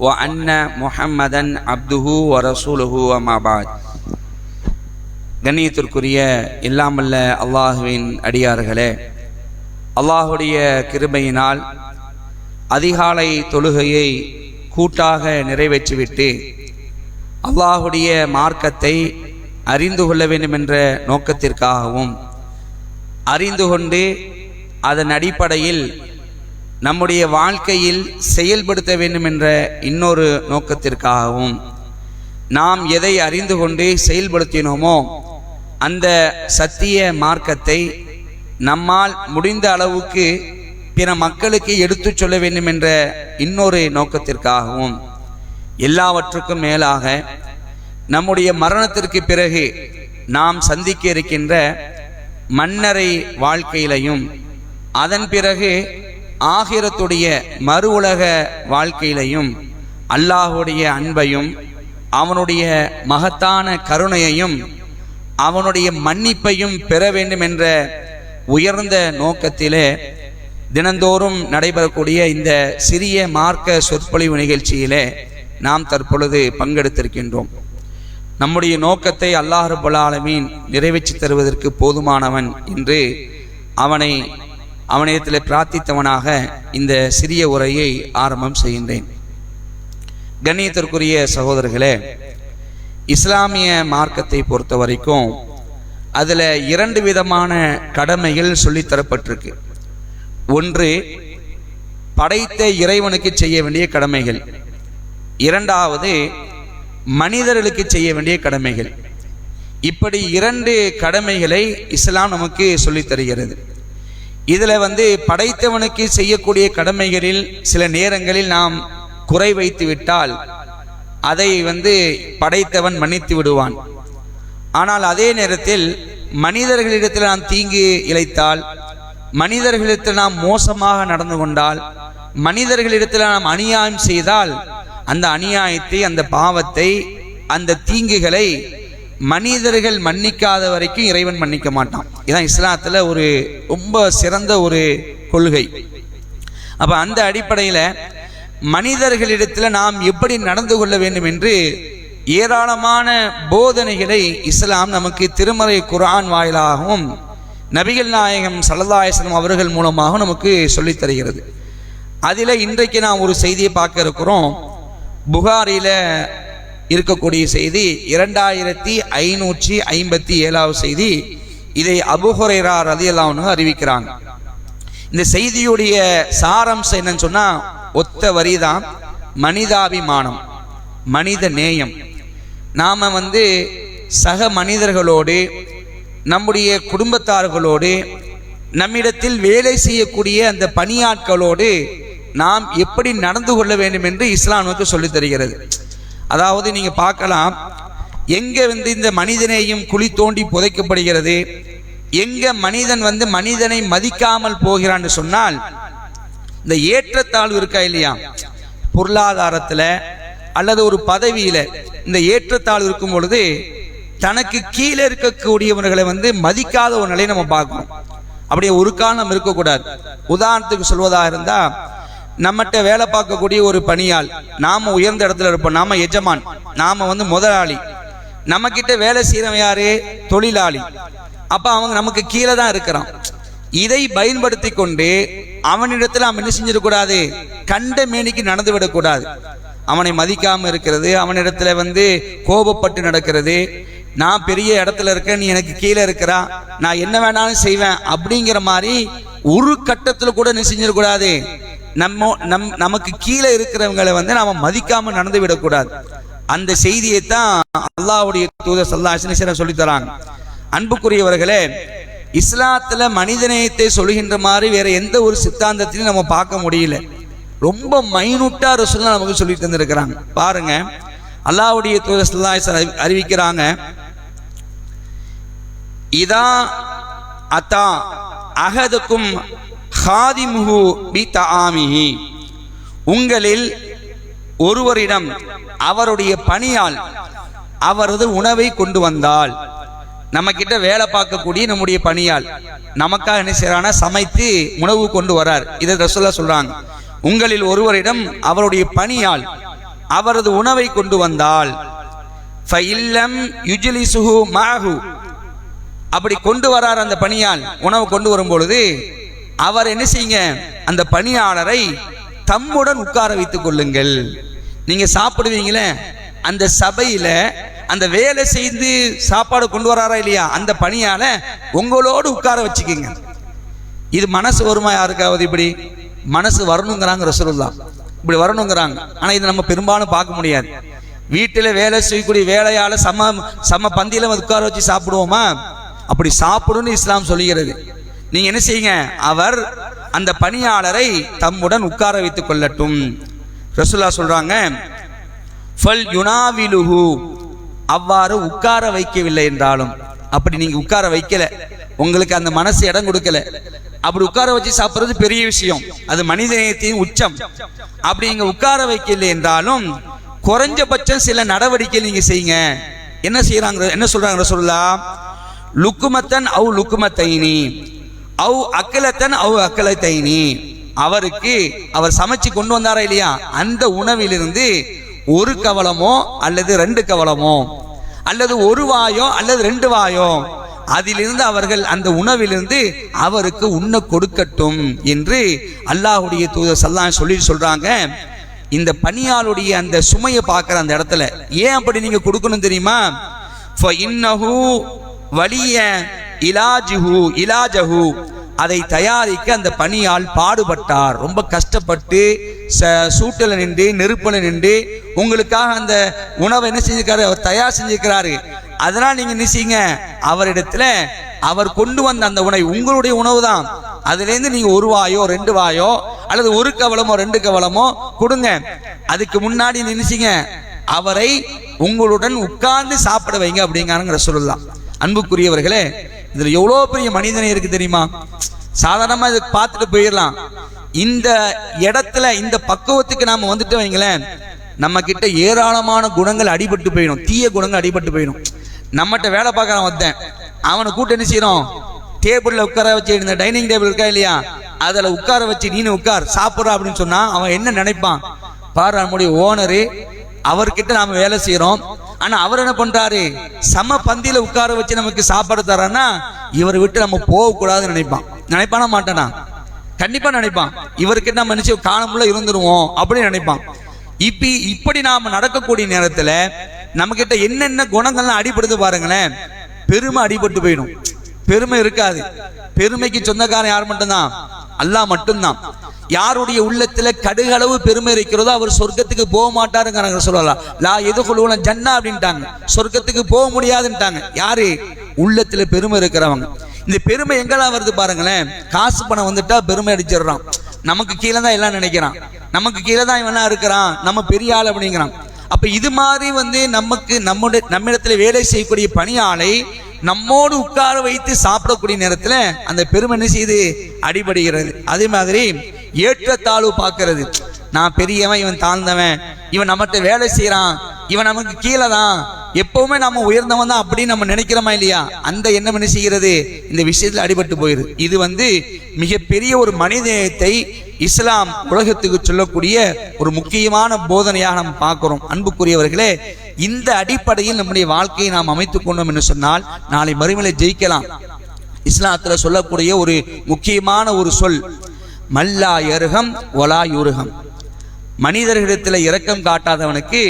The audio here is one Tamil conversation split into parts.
وأن محمدا عبده ورسوله وما بعد கண்ணியத்திற்குரிய இல்லாமல்ல அல்லாஹுவின் அடியார்களே அல்லாஹுடைய கிருபையினால் அதிகாலை தொழுகையை கூட்டாக நிறைவேற்றிவிட்டு அல்லாஹுடைய மார்க்கத்தை அறிந்து கொள்ள வேண்டும் என்ற நோக்கத்திற்காகவும் அறிந்து கொண்டு அதன் அடிப்படையில் நம்முடைய வாழ்க்கையில் செயல்படுத்த வேண்டும் என்ற இன்னொரு நோக்கத்திற்காகவும் நாம் எதை அறிந்து கொண்டு செயல்படுத்தினோமோ அந்த சத்திய மார்க்கத்தை நம்மால் முடிந்த அளவுக்கு பிற மக்களுக்கு எடுத்துச் சொல்ல வேண்டும் என்ற இன்னொரு நோக்கத்திற்காகவும் எல்லாவற்றுக்கும் மேலாக நம்முடைய மரணத்திற்கு பிறகு நாம் சந்திக்க இருக்கின்ற மன்னரை வாழ்க்கையிலையும் அதன் பிறகு ஆகிரத்துடைய மறு உலக வாழ்க்கையிலையும் அல்லாஹுடைய அன்பையும் அவனுடைய மகத்தான கருணையையும் அவனுடைய மன்னிப்பையும் பெற வேண்டும் என்ற உயர்ந்த நோக்கத்திலே தினந்தோறும் நடைபெறக்கூடிய இந்த சிறிய மார்க்க சொற்பொழிவு நிகழ்ச்சியிலே நாம் தற்பொழுது பங்கெடுத்திருக்கின்றோம். நம்முடைய நோக்கத்தை அல்லாஹ் ரபுல்லாலமீன் நிறைவேற்றி தருவதற்கு போதுமானவன் என்று அவனை அவனிடத்தில் பிரார்த்தித்தவனாக இந்த சிறிய உரையை ஆரம்பம் செய்கின்றேன். கண்ணியத்திற்குரிய சகோதரர்களே இஸ்லாமிய மார்க்கத்தை பொறுத்த வரைக்கும் அதில் இரண்டு விதமான கடமைகள் சொல்லித்தரப்பட்டிருக்கு ஒன்று படைத்த இறைவனுக்கு செய்ய வேண்டிய கடமைகள். இரண்டாவது மனிதர்களுக்கு செய்ய வேண்டிய கடமைகள். இப்படி இரண்டு கடமைகளை இஸ்லாம் நமக்கு சொல்லித் தருகிறது. இதில் வந்து படைத்தவனுக்கு செய்யக்கூடிய கடமைகளில் சில நேரங்களில் நாம் குறை வைத்து விட்டால் அதை வந்து படைத்தவன் மன்னித்து விடுவான். ஆனால் அதே நேரத்தில் மனிதர்களிடத்தில் நாம் தீங்கு இழைத்தால் மனிதர்களிடத்தில் நாம் மோசமாக நடந்து கொண்டால் மனிதர்களிடத்தில் நாம் அநியாயம் செய்தால் அந்த அநியாயத்தை அந்த பாவத்தை அந்த தீங்குகளை மனிதர்கள் மன்னிக்காத வரைக்கும் இறைவன் மன்னிக்க மாட்டான். இதான் இஸ்லாத்தில் ஒரு ரொம்ப சிறந்த ஒரு கொள்கை. அப்போ அந்த அடிப்படையில் மனிதர்களிடத்தில் நாம் எப்படி நடந்து கொள்ள வேண்டும் என்று ஏராளமான போதனைகளை இஸ்லாம் நமக்கு திருமறை குரான் வாயிலாகவும் நபிகள் நாயகம் சல்லல்லாயசனம் அவர்கள் மூலமாக நமக்கு சொல்லித் தருகிறது. அதில் இன்றைக்கு நாம் ஒரு செய்தியை பார்க்க இருக்கிறோம். புகாரில் இருக்கக்கூடிய செய்தி இரண்டாயிரத்தி ஐநூற்றி ஐம்பத்தி ஏழாவது செய்தி. இதை அபுஹுரைரா ரதியல்லாம்னு அறிவிக்கிறாங்க. இந்த செய்தியுடைய சாரம்சம் என்னன்னு சொன்னா ஒத்த வரிதான் மனிதாபிமானம் மனித நேயம். நாம் வந்து சக மனிதர்களோடு நம்முடைய குடும்பத்தார்களோடு நம்மிடத்தில் வேலை செய்யக்கூடிய அந்த பணியாட்களோடு நாம் எப்படி நடந்து கொள்ள வேண்டும் என்று இஸ்லாம் சொல்லித் தருகிறது. அதாவது நீங்க பார்க்கலாம் எங்க வந்து இந்த மனிதனையும் குழி தோண்டி புதைக்கப்படுகிறது எங்க மனிதன் வந்து மனிதனை மதிக்காமல் போகிறான்னு சொன்னால் இந்த ஏற்றத்தாழ்வு இருக்கா இல்லையா? பொருளாதாரத்துல அல்லது ஒரு பதவியில இந்த ஏற்றத்தாழ்வு இருக்கும் பொழுது தனக்கு கீழே இருக்கக்கூடியவர்களை வந்து மதிக்காத ஒரு நிலையை நம்ம பார்க்கணும் அப்படியே ஒரு காலம் இருக்கக்கூடாது. உதாரணத்துக்கு சொல்வதாக இருந்தா நம்மகிட்ட வேலை பார்க்கக்கூடிய ஒரு பணியாள் நாம உயர்ந்த இடத்துல இருப்போம். நாம எஜமான். நாம வந்து முதலாளி. நம்ம கிட்ட வேலை செய்யறவன் யாரு? தொழிலாளி. அப்ப அவங்க நமக்கு கீழே தான் இருக்கிறான். இதை பயன்படுத்தி கொண்டு அவனிடத்தில் அவன் என்ன செஞ்சிடக்கூடாது? கண்ட மேனிக்கு நடந்து விடக்கூடாது. அவனை மதிக்காம இருக்கிறது அவனிடத்துல வந்து கோபப்பட்டு நடக்கிறது. நான் பெரிய இடத்துல இருக்கேன் நீ எனக்கு கீழே இருக்கிறா. நான் என்ன வேணாலும் செய்வேன் அப்படிங்கிற மாதிரி ஒரு கட்டத்தில் கூட என்ன செஞ்சிடக்கூடாது. நம்ம நம் நமக்கு கீழே இருக்கிறவங்களை வந்து நாம மதிக்காம நடந்து விடக்கூடாது. அந்த செய்தியை தான் அல்லாவுடைய தூதர் சல்லாஹ் சொல்லி தராங்க. அன்புக்குரியவர்களே இஸ்லாத்துல மனிதநேயத்தை சொல்கின்ற மாதிரி வேற எந்த ஒரு சித்தாந்தத்திலையும் நம்ம பார்க்க முடியல. ரொம்ப மைனூட்டா ரசூல்லா நமக்கு சொல்லி தந்திருக்கிறாங்க. பாருங்க அல்லாவுடைய தூதர் ஸல்லல்லாஹு அறிவிக்கிறாங்க இதா அத்தா அகதுக்கும் ஹாதிமுஹு பி தஆமிஹி. உங்களில் ஒருவரிடம் அவருடைய பணியால் அவரது உணவை கொண்டு வந்தால் நம்ம கிட்ட வேலை பார்க்கக்கூடிய நம்முடைய பணியால் நமக்காக என்ன செய்யறானா சமைத்து உணவு கொண்டு வரார். இதை ரசோல்லா சொல்றாங்க. உங்களில் ஒருவரிடம் அவருடைய பணியால் அவரது உணவை கொண்டு வந்தால் ஃபைல்லம் யுஜ்லிசுஹு மாஹு. அப்படி கொண்டு வரார் அந்த பணியால் உணவு கொண்டு வரும் பொழுது அவர் என்ன செய்யுங்க? அந்த பணியாளரை தம்முடன் உட்கார வைத்துக் கொள்ளுங்கள். நீங்க சாப்பிடுவீங்களே? அந்த சபையில அந்த வேலை செய்து சாப்பாடு கொண்டு வராரா இல்லையா? அந்த பணியால உங்களோடு உட்கார வச்சுக்கோங்க. இது மனசு வருமா யாருக்காவது இப்படி? மனசு வரணுங்கிறாங்க ரசூல்லா இப்படி வரணுங்கிறாங்க. ஆனா இது நம்ம பெரும்பாலும் பார்க்க முடியாது. வீட்டில் வேலை செய்யக்கூடிய வேலையால சம சம பந்தியில உட்கார வச்சு சாப்பிடுவோமா? அப்படி சாப்பிடும்னு இஸ்லாம் சொல்லுகிறது. நீங்க என்ன செய்யுங்க? அவர் அந்த பணியாளரை தம்முடன் உட்கார வைத்துக் கொள்ளட்டும். ரசுல்லா சொல்றாங்க ஃபல் யுனாவிலுஹு. அவ்வாறு உட்கார வைக்கவில்லை என்றாலும் அப்படி நீங்க உட்கார வைக்கல. உங்களுக்கு அந்த மனசு இடம் கொடுக்கல. அப்படி உட்கார வச்சு சாப்பிடுறது பெரிய விஷயம். அது மனிதநேயத்தின் உச்சம். அப்படி நீங்க உட்கார வைக்கல என்றாலும் குறைஞ்சபட்சம் சில நடவடிக்கை நீங்க செய்யுங்க. என்ன செய்யறாங்க என்ன சொல்றாங்க ரசுல்லா லுக்குமத்தன் அவு லுக்குமத்தைனி. அவ் அக்கலத்தன் அவு அக்கலத்தைனி. அவருக்கு அவர் சமைச்சு கொண்டு வந்தாரா இல்லையா? அந்த உணவிலிருந்து ஒரு கவலமோ அல்லது ரெண்டு கவலமோ அல்லது ஒரு வாயோ அல்லது ரெண்டு வாயோ அதிலிருந்து அவர்கள் அந்த உணவிலிருந்து அவருக்கு உண்ண கொடுக்கட்டும் என்று அல்லாஹுடைய தூதர் சல்லாம் சொல்லி சொல்றாங்க. இந்த பணியாளுடைய அந்த சுமையை பார்க்குற அந்த இடத்துல ஏன் அப்படி நீங்க கொடுக்கணும் தெரியுமா? இன்னஹு வலிய இலாஜுஹு இலாஜஹு. அதை தயாரிக்க அந்த பணியால் பாடுபட்டார். ரொம்ப கஷ்டப்பட்டு ச சூட்டில் நின்று நெருப்பில் நின்று உங்களுக்காக அந்த உணவை என்ன செஞ்சிருக்காரு? அவர் தயார் செஞ்சுக்கிறாரு அதனால் நீங்கள் என்ன செய்யுங்க? அவரிடத்துல அவர் கொண்டு வந்த அந்த உணவு உங்களுடைய உணவு தான். அதுலேருந்து நீங்கள் ஒரு வாயோ ரெண்டு வாயோ அல்லது ஒரு கவலமோ ரெண்டு கவலமோ கொடுங்க. அதுக்கு முன்னாடி நினைச்சிங்க அவரை உங்களுடன் உட்கார்ந்து சாப்பிட வைங்க அப்படிங்கிறாங்க சொல்லலாம் அன்புக்குரியவர்களே இதுல எவ்வளோ பெரிய மனிதனை இருக்கு தெரியுமா? சாதாரணமா இதை பார்த்துட்டு போயிடலாம். இந்த இடத்துல இந்த பக்குவத்துக்கு நாம வந்துட்டு வைங்களேன் நம்ம கிட்ட ஏராளமான குணங்கள் அடிபட்டு போயிடும். தீய குணங்கள் அடிபட்டு போயிடும். நம்மகிட்ட வேலை பார்க்கறவன் வந்தேன் அவனை கூட்டு என்ன செய்யறோம் டேபிள்ல உட்கார வச்சு இந்த டைனிங் டேபிள் இருக்கா இல்லையா? அதுல உட்கார வச்சு நீனு உட்கார் சாப்பிட்ற அப்படின்னு சொன்னா அவன் என்ன நினைப்பான்? பாரு நம்முடைய ஓனரு அவர்கிட்ட நாம வேலை செய்யறோம். ஆனா அவர் என்ன பண்றாரு? சம பந்தியில உட்கார வச்சு நமக்கு சாப்பாடு தரானா இவரை விட்டு நம்ம போக கூடாதுன்னு நினைப்பான். நினைப்பானா மாட்டானா? கண்டிப்பா நினைப்பான். இவருக்கு நம்ம நினைச்சு காலமுள்ள இருந்துருவோம் அப்படின்னு நினைப்பான். இப்படி இப்படி நாம நடக்கக்கூடிய நேரத்துல நம்ம கிட்ட என்னென்ன குணங்கள்லாம் அடிபடுது பாருங்களேன். பெருமை அடிபட்டு போயிடும். பெருமை இருக்காது. பெருமைக்கு சொந்தக்காரன் யார் மட்டும்தான்? அல்லாஹ் மட்டும்தான். யாருடைய உள்ளத்துல கடுகளவு பெருமை இருக்கிறதோ அவர் சொர்க்கத்துக்கு போக மாட்டாருங்கிறாங்க சொல்லலாம் லா எது எதுகுழுவன ஜன்னா அப்படின்ட்டாங்க. சொர்க்கத்துக்கு போக முடியாதுன்ட்டாங்க. யாரு? உள்ளத்துல பெருமை இருக்கிறவங்க. இந்த பெருமை எங்கெல்லாம் வருது பாருங்களேன். காசு பணம் வந்துட்டா பெருமை அடிச்சிடுறான். நமக்கு கீழே தான் எல்லாம் நினைக்கிறான். நமக்கு கீழே தான் இவனா இருக்கிறான். நம்ம பெரிய ஆள் அப்படிங்கிறான். அப்ப இது மாதிரி வந்து நமக்கு நம்முடைய நம்மிடத்துல வேலை செய்யக்கூடிய பணியாளை நம்மோடு உட்கார வைத்து சாப்பிடக்கூடிய நேரத்தில் அந்த பெருமை என்ன செய்து அடிபடுகிறது. அதே மாதிரி ஏற்றத்தாழ்வு பார்க்கறது. நான் பெரியவன் இவன் தாழ்ந்தவன் இவன் நம்மகிட்ட வேலை செய்கிறான் இவன் நமக்கு கீழே தான் எப்பவுமே நம்ம உயர்ந்தவன் தான் அப்படின்னு நம்ம நினைக்கிறோமா இல்லையா? அந்த எண்ணம் என்ன செய்கிறது? இந்த விஷயத்தில் அடிபட்டு போயிருது இது வந்து மிகப்பெரிய ஒரு மனிதத்தை இஸ்லாம் உலகத்துக்கு சொல்லக்கூடிய ஒரு முக்கியமான போதனையாக நாம் பார்க்கிறோம். அன்புக்குரியவர்களே இந்த அடிப்படையில் நம்முடைய வாழ்க்கையை நாம் அமைத்துக் கொண்டோம் என்று சொன்னால் நாளை மறுமையில ஜெயிக்கலாம். இஸ்லாத்தில் சொல்லக்கூடிய ஒரு முக்கியமான ஒரு சொல் மல்லா எருகம் ஒலா யுருகம் மனிதர்களிடத்துல இரக்கம் காட்டாதவனுக்கு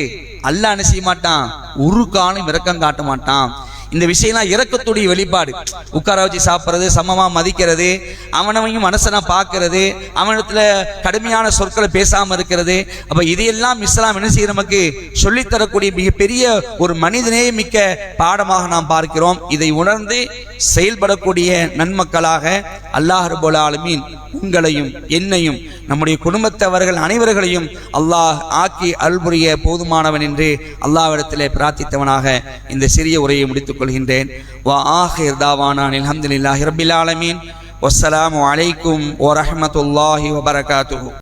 அல்லாஹ் என்ன செய்ய மாட்டான்? ஒரு காலம் இரக்கம் காட்ட மாட்டான். இந்த விஷயம்லாம் இரக்கத்துடைய வெளிப்பாடு. உட்கார வச்சு சாப்பிட்றது சமமாக மதிக்கிறது அவனவையும் மனசனா பார்க்கறது அவனிடத்துல கடுமையான சொற்களை பேசாமல் இருக்கிறது. அப்போ இதையெல்லாம் இஸ்லாம் என்ன செய்ய நமக்கு சொல்லித்தரக்கூடிய மிகப்பெரிய ஒரு மனிதனே மிக்க பாடமாக நாம் பார்க்கிறோம். இதை உணர்ந்து செயல்படக்கூடிய நன்மக்களாக அல்லாஹ் ரபுல் ஆலமீன் உங்களையும் என்னையும் நம்முடைய குடும்பத்தவர்கள் அனைவர்களையும் அல்லாஹ் ஆக்கி அல்புரிய போதுமானவன் என்று அல்லாஹ்விடத்திலே பிரார்த்தித்தவனாக இந்த சிறிய உரையை முடித்துக் கொள்கின்றேன் வா ஆஹிர் தாவானான் அல்ஹம்துலில்லாஹி ரப்பில் ஆலமீன் வஸ்ஸலாமு அலைக்கும் வரஹ்மத்துல்லாஹி வபரகாத்துஹு